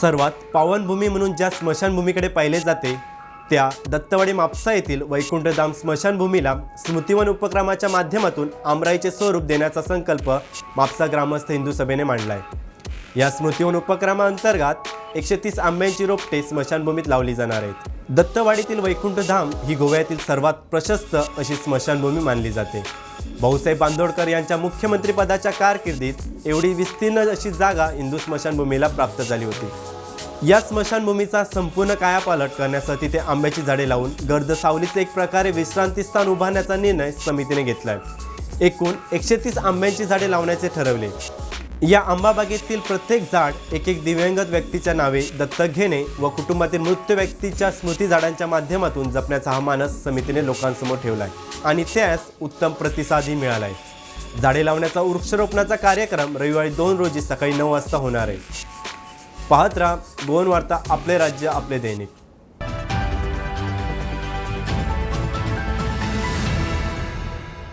सर्वात पावनभूमी म्हणून ज्या स्मशानभूमीकडे पाहिले जाते त्या दत्तवाडी मापसा येथील वैकुंठधाम स्मशानभूमीला स्मृतिवन उपक्रमाच्या माध्यमातून आमराईचे स्वरूप देण्याचा संकल्प मापसा ग्रामस्थ हिंदू सभेने मांडला आहे या स्मृतिवन उपक्रमाअंतर्गत एकशे तीस आंब्यांची रोपटे स्मशानभूमीत लावली जाणार आहेत. दत्तवाडीतील वैकुंठधाम ही गोव्यातील सर्वात प्रशस्त अशी स्मशानभूमी मानली जाते. भाऊसाहेब बांदोडकर यांच्या मुख्यमंत्रीपदाच्या कारकिर्दीत एवढी विस्तीर्ण अशी जागा हिंदू स्मशानभूमीला प्राप्त झाली होती. या स्मशानभूमीचा संपूर्ण कायापालट करण्यासाठी तिथे आंब्याची झाडे लावून गर्द सावलीचे एक प्रकारे विश्रांती स्थान उभारण्याचा निर्णय समितीने घेतलाय. एकूण एकशे तीस आंब्यांची झाडे लावण्याचे ठरवले. या आंबाबागेतील प्रत्येक झाड एक एक दिव्यांगत व्यक्तीच्या नावे दत्तक घेणे व कुटुंबातील मृत्यू व्यक्तीच्या स्मृती झाडांच्या माध्यमातून जपण्याचा हा मानस समितीने लोकांसमोर ठेवला आहे आणि त्यास उत्तम प्रतिसादही आहे झाडे लावण्याचा वृक्षारोपणाचा कार्यक्रम रविवारी दोन रोजी सकाळी नऊ वाजता होणार आहे. पाहत राहा गोवन वार्ता आपले राज्य आपले दैनिक.